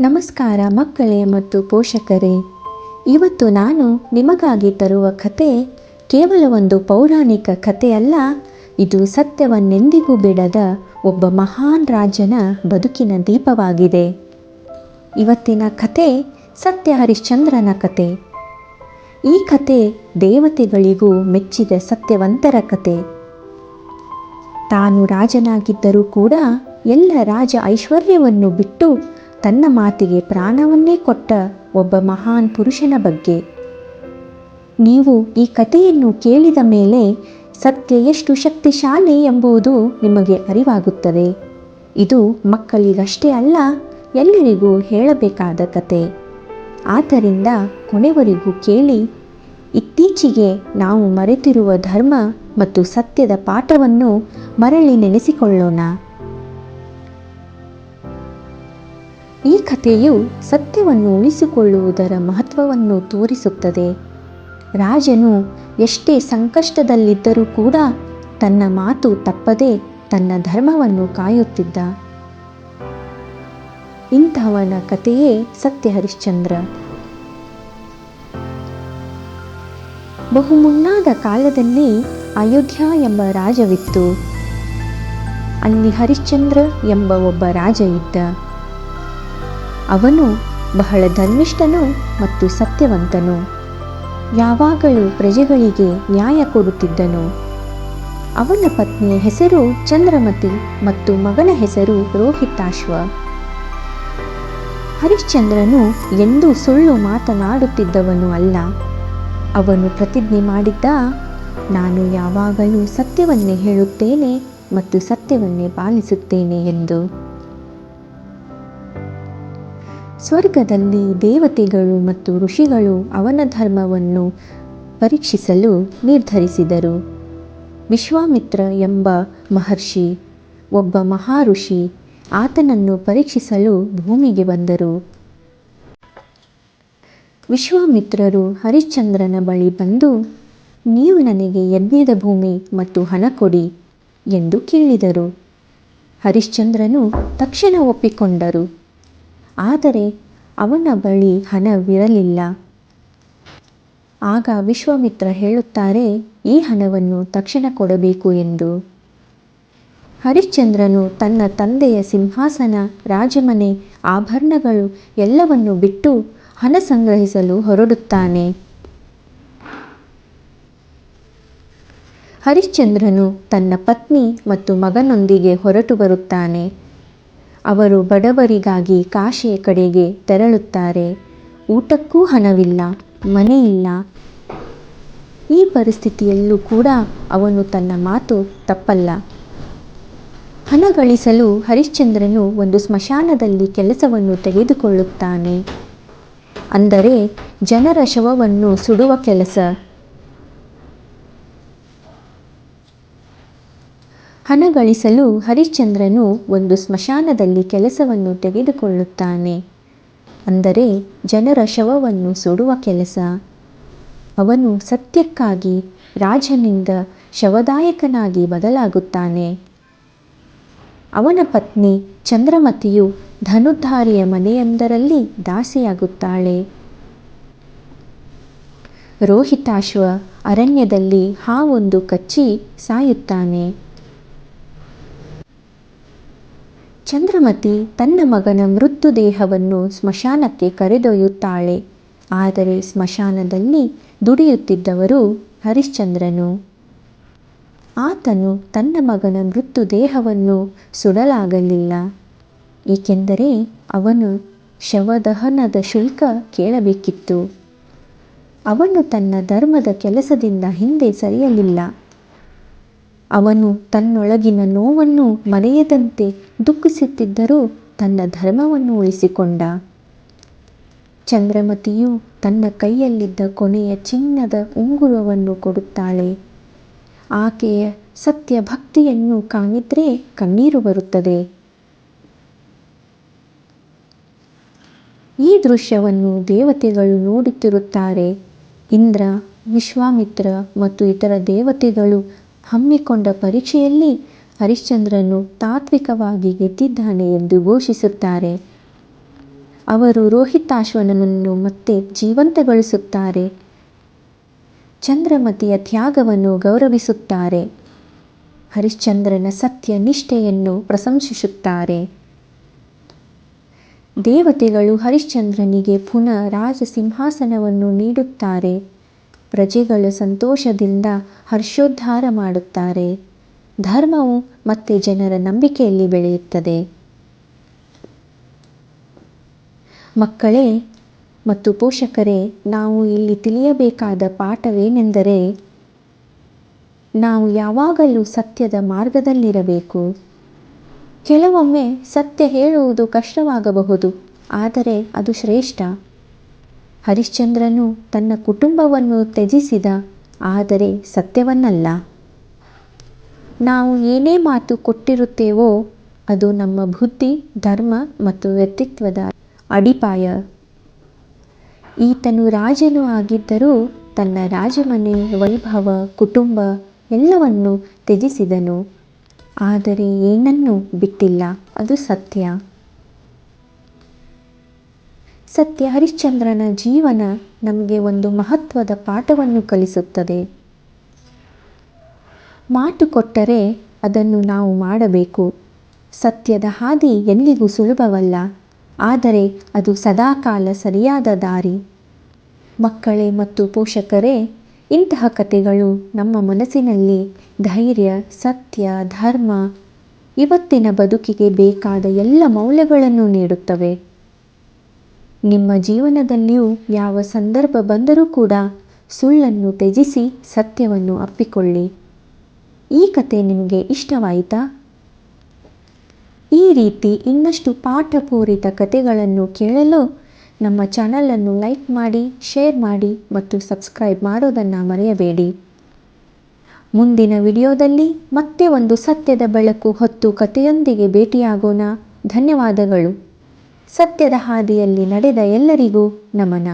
ನಮಸ್ಕಾರ ಮಕ್ಕಳೇ ಮತ್ತು ಪೋಷಕರೇ. ಇವತ್ತು ನಾನು ನಿಮಗಾಗಿ ತರುವ ಕತೆ ಕೇವಲ ಒಂದು ಪೌರಾಣಿಕ ಕಥೆಯಲ್ಲ ಇದು ಸತ್ಯವನ್ನೆಂದಿಗೂ ಬಿಡದ ಒಬ್ಬ ಮಹಾನ್ ರಾಜನ ಬದುಕಿನ ದೀಪವಾಗಿದೆ. ಇವತ್ತಿನ ಕತೆ ಸತ್ಯ ಹರಿಶ್ಚಂದ್ರನ ಕತೆ. ಈ ಕತೆ ದೇವತೆಗಳಿಗೂ ಮೆಚ್ಚಿದ ಸತ್ಯವಂತರ ಕತೆ. ತಾನು ರಾಜನಾಗಿದ್ದರೂ ಕೂಡ ಎಲ್ಲ ರಾಜ ಐಶ್ವರ್ಯವನ್ನು ಬಿಟ್ಟು ತನ್ನ ಮಾತಿಗೆ ಪ್ರಾಣವನ್ನೇ ಕೊಟ್ಟ ಒಬ್ಬ ಮಹಾನ್ ಪುರುಷನ ಬಗ್ಗೆ. ನೀವು ಈ ಕಥೆಯನ್ನು ಕೇಳಿದ ಮೇಲೆ ಸತ್ಯ ಎಷ್ಟು ಶಕ್ತಿಶಾಲಿ ಎಂಬುದು ನಿಮಗೆ ಅರಿವಾಗುತ್ತದೆ. ಇದು ಮಕ್ಕಳಿಗಷ್ಟೇ ಅಲ್ಲ, ಎಲ್ಲರಿಗೂ ಹೇಳಬೇಕಾದ ಕತೆ ಆದ್ದರಿಂದ ಕೊನೆವರೆಗೂ ಕೇಳಿ, ಇತ್ತೀಚೆಗೆ ನಾವು ಮರೆತಿರುವ ಧರ್ಮ ಮತ್ತು ಸತ್ಯದ ಪಾಠವನ್ನು ಮರಳಿ ನೆನೆಸಿಕೊಳ್ಳೋಣ. ಈ ಕಥೆಯು ಸತ್ಯವನ್ನು ಉಳಿಸಿಕೊಳ್ಳುವುದರ ಮಹತ್ವವನ್ನು ತೋರಿಸುತ್ತದೆ. ರಾಜನು ಎಷ್ಟೇ ಸಂಕಷ್ಟದಲ್ಲಿದ್ದರೂ ಕೂಡ ತನ್ನ ಮಾತು ತಪ್ಪದೆ ತನ್ನ ಧರ್ಮವನ್ನು ಕಾಯುತ್ತಿದ್ದ. ಇಂಥವನ ಕಥೆಯೇ ಸತ್ಯ ಹರಿಶ್ಚಂದ್ರ. ಬಹುಮುನ್ನಾದ ಕಾಲದಲ್ಲಿ ಅಯೋಧ್ಯ ಎಂಬ ರಾಜವಿತ್ತು. ಅಲ್ಲಿ ಹರಿಶ್ಚಂದ್ರ ಎಂಬ ಒಬ್ಬ ರಾಜ ಇದ್ದ. ಅವನು ಬಹಳ ಧರ್ಮಿಷ್ಠನು ಮತ್ತು ಸತ್ಯವಂತನು. ಯಾವಾಗಲೂ ಪ್ರಜೆಗಳಿಗೆ ನ್ಯಾಯ ಕೊಡುತ್ತಿದ್ದನು. ಅವನ ಪತ್ನಿಯ ಹೆಸರು ಚಂದ್ರಮತಿ ಮತ್ತು ಮಗನ ಹೆಸರು ರೋಹಿತಾಶ್ವ. ಹರಿಶ್ಚಂದ್ರನು ಎಂದೂ ಸುಳ್ಳು ಮಾತನಾಡುತ್ತಿದ್ದವನು ಅಲ್ಲ. ಅವನು ಪ್ರತಿಜ್ಞೆ ಮಾಡಿದ್ದ, ನಾನು ಯಾವಾಗಲೂ ಸತ್ಯವನ್ನೇ ಹೇಳುತ್ತೇನೆ ಮತ್ತು ಸತ್ಯವನ್ನೇ ಪಾಲಿಸುತ್ತೇನೆ ಎಂದು. ಸ್ವರ್ಗದಲ್ಲಿ ದೇವತೆಗಳು ಮತ್ತು ಋಷಿಗಳು ಅವನ ಧರ್ಮವನ್ನು ಪರೀಕ್ಷಿಸಲು ನಿರ್ಧರಿಸಿದರು. ವಿಶ್ವಾಮಿತ್ರ ಎಂಬ ಮಹರ್ಷಿ, ಒಬ್ಬ ಮಹಾಋಷಿ ಆತನನ್ನು ಪರೀಕ್ಷಿಸಲು ಭೂಮಿಗೆ ಬಂದರು. ವಿಶ್ವಾಮಿತ್ರರು ಹರಿಶ್ಚಂದ್ರನ ಬಳಿ ಬಂದು, ನೀವು ನನಗೆ ಯಜ್ಞದ ಭೂಮಿ ಮತ್ತು ಹಣ ಕೊಡಿ ಎಂದು ಕೇಳಿದರು. ಹರಿಶ್ಚಂದ್ರನು ತಕ್ಷಣ ಒಪ್ಪಿಕೊಂಡರು. ಆದರೆ ಅವನ ಬಳಿ ಹಣವಿರಲಿಲ್ಲ. ಆಗ ವಿಶ್ವಾಮಿತ್ರ ಹೇಳುತ್ತಾರೆ, ಈ ಹಣವನ್ನು ತಕ್ಷಣ ಕೊಡಬೇಕು ಎಂದು. ಹರಿಶ್ಚಂದ್ರನು ತನ್ನ ತಂದೆಯ ಸಿಂಹಾಸನ, ರಾಜಮನೆ, ಆಭರಣಗಳು ಎಲ್ಲವನ್ನು ಬಿಟ್ಟು ಹಣ ಸಂಗ್ರಹಿಸಲು ಹೊರಡುತ್ತಾನೆ. ಹರಿಶ್ಚಂದ್ರನು ತನ್ನ ಪತ್ನಿ ಮತ್ತು ಮಗನೊಂದಿಗೆ ಹೊರಟು ಬರುತ್ತಾನೆ. ಅವರು ಬಡವರಿಗಾಗಿ ಕಾಶಿಯ ಕಡೆಗೆ ತೆರಳುತ್ತಾರೆ. ಊಟಕ್ಕೂ ಹಣವಿಲ್ಲ, ಮನೆಯಿಲ್ಲ. ಈ ಪರಿಸ್ಥಿತಿಯಲ್ಲೂ ಕೂಡ ಅವನು ತನ್ನ ಮಾತು ತಪ್ಪಲ್ಲ. ಹಣ ಗಳಿಸಲು ಹರಿಶ್ಚಂದ್ರನು ಒಂದು ಸ್ಮಶಾನದಲ್ಲಿ ಕೆಲಸವನ್ನು ತೆಗೆದುಕೊಳ್ಳುತ್ತಾನೆ. ಅಂದರೆ ಜನರ ಶವವನ್ನು ಸುಡುವ ಕೆಲಸ. ಹಣ ಗಳಿಸಲು ಹರಿಶ್ಚಂದ್ರನು ಒಂದು ಸ್ಮಶಾನದಲ್ಲಿ ಕೆಲಸವನ್ನು ತೆಗೆದುಕೊಳ್ಳುತ್ತಾನೆ. ಅಂದರೆ ಜನರ ಶವವನ್ನು ಸುಡುವ ಕೆಲಸ. ಅವನು ಸತ್ಯಕ್ಕಾಗಿ ರಾಜನಿಂದ ಶವದಾಯಕನಾಗಿ ಬದಲಾಗುತ್ತಾನೆ. ಅವನ ಪತ್ನಿ ಚಂದ್ರಮತಿಯು ಧನುಧಾರಿಯ ಮನೆಯೊಂದರಲ್ಲಿ ದಾಸಿಯಾಗುತ್ತಾಳೆ. ರೋಹಿತಾಶ್ವ ಅರಣ್ಯದಲ್ಲಿ ಹಾವೊಂದು ಕಚ್ಚಿ ಸಾಯುತ್ತಾನೆ. ಚಂದ್ರಮತಿ ತನ್ನ ಮಗನ ಮೃತದೇಹವನ್ನು ಸ್ಮಶಾನಕ್ಕೆ ಕರೆದೊಯ್ಯುತ್ತಾಳೆ. ಆದರೆ ಸ್ಮಶಾನದಲ್ಲಿ ದುಡಿಯುತ್ತಿದ್ದವರು ಹರಿಶ್ಚಂದ್ರನು. ಆತನು ತನ್ನ ಮಗನ ಮೃತದೇಹವನ್ನು ಸುಡಲಾಗಲಿಲ್ಲ. ಏಕೆಂದರೆ ಅವನು ಶವದಹನದ ಶುಲ್ಕ ಕೇಳಬೇಕಿತ್ತು. ಅವನು ತನ್ನ ಧರ್ಮದ ಕೆಲಸದಿಂದ ಹಿಂದೆ ಸರಿಯಲಿಲ್ಲ. ಅವನು ತನ್ನೊಳಗಿನ ನೋವನ್ನು ಮರೆಯದಂತೆ ದುಃಖಿಸುತ್ತಿದ್ದರೂ ತನ್ನ ಧರ್ಮವನ್ನು ಉಳಿಸಿಕೊಂಡ. ಚಂದ್ರಮತಿಯು ತನ್ನ ಕೈಯಲ್ಲಿದ್ದ ಕೊನೆಯ ಚಿನ್ನದ ಉಂಗುರವನ್ನು ಕೊಡುತ್ತಾಳೆ. ಆಕೆಯ ಸತ್ಯ ಭಕ್ತಿಯನ್ನು ಕಾಣಿದ್ರೆ ಕಣ್ಣೀರು ಬರುತ್ತದೆ. ಈ ದೃಶ್ಯವನ್ನು ದೇವತೆಗಳು ನೋಡುತ್ತಿರುತ್ತಾರೆ. ಇಂದ್ರ, ವಿಶ್ವಾಮಿತ್ರ ಮತ್ತು ಇತರ ದೇವತೆಗಳು ಹಮ್ಮಿಕೊಂಡ ಪರೀಕ್ಷೆಯಲ್ಲಿ ಹರಿಶ್ಚಂದ್ರನು ತಾತ್ವಿಕವಾಗಿ ಗೆದ್ದಿದ್ದಾನೆ ಎಂದು ಘೋಷಿಸುತ್ತಾರೆ. ಅವರು ರೋಹಿತಾಶ್ವನನ್ನು ಮತ್ತೆ ಜೀವಂತಗೊಳಿಸುತ್ತಾರೆ. ಚಂದ್ರಮತಿಯ ತ್ಯಾಗವನ್ನು ಗೌರವಿಸುತ್ತಾರೆ. ಹರಿಶ್ಚಂದ್ರನ ಸತ್ಯ ನಿಷ್ಠೆಯನ್ನು ಪ್ರಶಂಸಿಸುತ್ತಾರೆ. ದೇವತೆಗಳು ಹರಿಶ್ಚಂದ್ರನಿಗೆ ಪುನಃ ರಾಜಸಿಂಹಾಸನವನ್ನು ನೀಡುತ್ತಾರೆ. ಪ್ರಜೆಗಳು ಸಂತೋಷದಿಂದ ಹರ್ಷೋದ್ಧಾರ ಮಾಡುತ್ತಾರೆ. ಧರ್ಮವು ಮತ್ತೆ ಜನರ ನಂಬಿಕೆಯಲ್ಲಿ ಬೆಳೆಯುತ್ತದೆ. ಮಕ್ಕಳೇ ಮತ್ತು ಪೋಷಕರೇ, ನಾವು ಇಲ್ಲಿ ತಿಳಿಯಬೇಕಾದ ಪಾಠವೇನೆಂದರೆ, ನಾವು ಯಾವಾಗಲೂ ಸತ್ಯದ ಮಾರ್ಗದಲ್ಲಿರಬೇಕು. ಕೆಲವೊಮ್ಮೆ ಸತ್ಯ ಹೇಳುವುದು ಕಷ್ಟವಾಗಬಹುದು, ಆದರೆ ಅದು ಶ್ರೇಷ್ಠ. ಹರಿಶ್ಚಂದ್ರನು ತನ್ನ ಕುಟುಂಬವನ್ನು ತ್ಯಜಿಸಿದ, ಆದರೆ ಸತ್ಯವನ್ನಲ್ಲ. ನಾವು ಏನೇ ಮಾತು ಕೊಟ್ಟಿರುತ್ತೇವೋ, ಅದು ನಮ್ಮ ಬುದ್ಧಿ, ಧರ್ಮ ಮತ್ತು ವ್ಯಕ್ತಿತ್ವದ ಅಡಿಪಾಯ. ಈತನು ರಾಜನು ಆಗಿದ್ದರೂ ತನ್ನ ರಾಜಮನೆ, ವೈಭವ, ಕುಟುಂಬ ಎಲ್ಲವನ್ನು ತ್ಯಜಿಸಿದನು. ಆದರೆ ಏನನ್ನೂ ಬಿಟ್ಟಿಲ್ಲ, ಅದು ಸತ್ಯ. ಸತ್ಯ ಹರಿಶ್ಚಂದ್ರನ ಜೀವನ ನಮಗೆ ಒಂದು ಮಹತ್ವದ ಪಾಠವನ್ನು ಕಲಿಸುತ್ತದೆ. ಮಾತು ಕೊಟ್ಟರೆ ಅದನ್ನು ನಾವು ಮಾಡಬೇಕು. ಸತ್ಯದ ಹಾದಿ ಎಲ್ಲಿಗೂ ಸುಲಭವಲ್ಲ. ಆದರೆ ಅದು ಸದಾಕಾಲ ಸರಿಯಾದ ದಾರಿ. ಮಕ್ಕಳೇ ಮತ್ತು ಪೋಷಕರೇ, ಇಂತಹ ಕಥೆಗಳು ನಮ್ಮ ಮನಸ್ಸಿನಲ್ಲಿ ಧೈರ್ಯ, ಸತ್ಯ, ಧರ್ಮ, ಇವತ್ತಿನ ಬದುಕಿಗೆ ಬೇಕಾದ ಎಲ್ಲ ಮೌಲ್ಯಗಳನ್ನು ನೀಡುತ್ತವೆ. ನಿಮ್ಮ ಜೀವನದಲ್ಲಿಯೂ ಯಾವ ಸಂದರ್ಭ ಬಂದರೂ ಕೂಡ ಸುಳ್ಳನ್ನು ತ್ಯಜಿಸಿ ಸತ್ಯವನ್ನು ಅಪ್ಪಿಕೊಳ್ಳಿ. ಈ ಕತೆ ನಿಮಗೆ ಇಷ್ಟವಾಯಿತಾ? ಈ ರೀತಿ ಇನ್ನಷ್ಟು ಪಾಠಪೂರಿತ ಕತೆಗಳನ್ನು ಕೇಳಲು ನಮ್ಮ ಚಾನಲನ್ನು ಲೈಕ್ ಮಾಡಿ, ಶೇರ್ ಮಾಡಿ ಮತ್ತು ಸಬ್ಸ್ಕ್ರೈಬ್ ಮಾಡೋದನ್ನು ಮರೆಯಬೇಡಿ. ಮುಂದಿನ ವಿಡಿಯೋದಲ್ಲಿ ಮತ್ತೆ ಒಂದು ಸತ್ಯದ ಬೆಳಕು ಹೊತ್ತು ಕಥೆಯೊಂದಿಗೆ ಭೇಟಿಯಾಗೋಣ. ಧನ್ಯವಾದಗಳು. ಸತ್ಯದ ಹಾದಿಯಲ್ಲಿ ನಡೆದ ಎಲ್ಲರಿಗೂ ನಮನ.